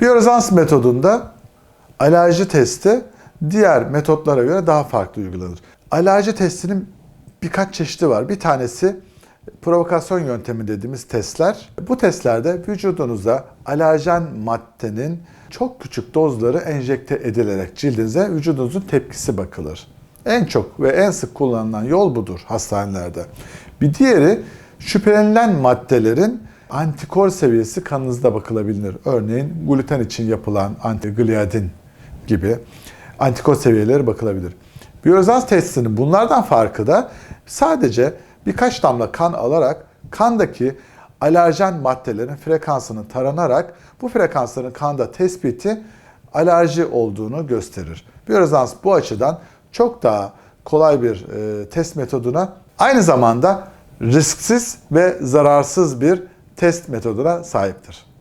Biyorezans metodunda alerji testi diğer metotlara göre daha farklı uygulanır. Alerji testinin birkaç çeşidi var. Bir tanesi provokasyon yöntemi dediğimiz testler. Bu testlerde vücudunuza alerjen maddenin çok küçük dozları enjekte edilerek cildinize vücudunuzun tepkisi bakılır. En çok ve en sık kullanılan yol budur hastanelerde. Bir diğeri şüphelenilen maddelerin antikor seviyesi kanınızda bakılabilir. Örneğin gluten için yapılan antigliadin gibi antikor seviyeleri bakılabilir. Biyorezans testinin bunlardan farkı da sadece birkaç damla kan alarak kandaki alerjen maddelerin frekansını taranarak bu frekansların kanda tespiti alerji olduğunu gösterir. Biyorezans bu açıdan çok daha kolay bir e, test metoduna aynı zamanda risksiz ve zararsız bir test metoduna sahiptir.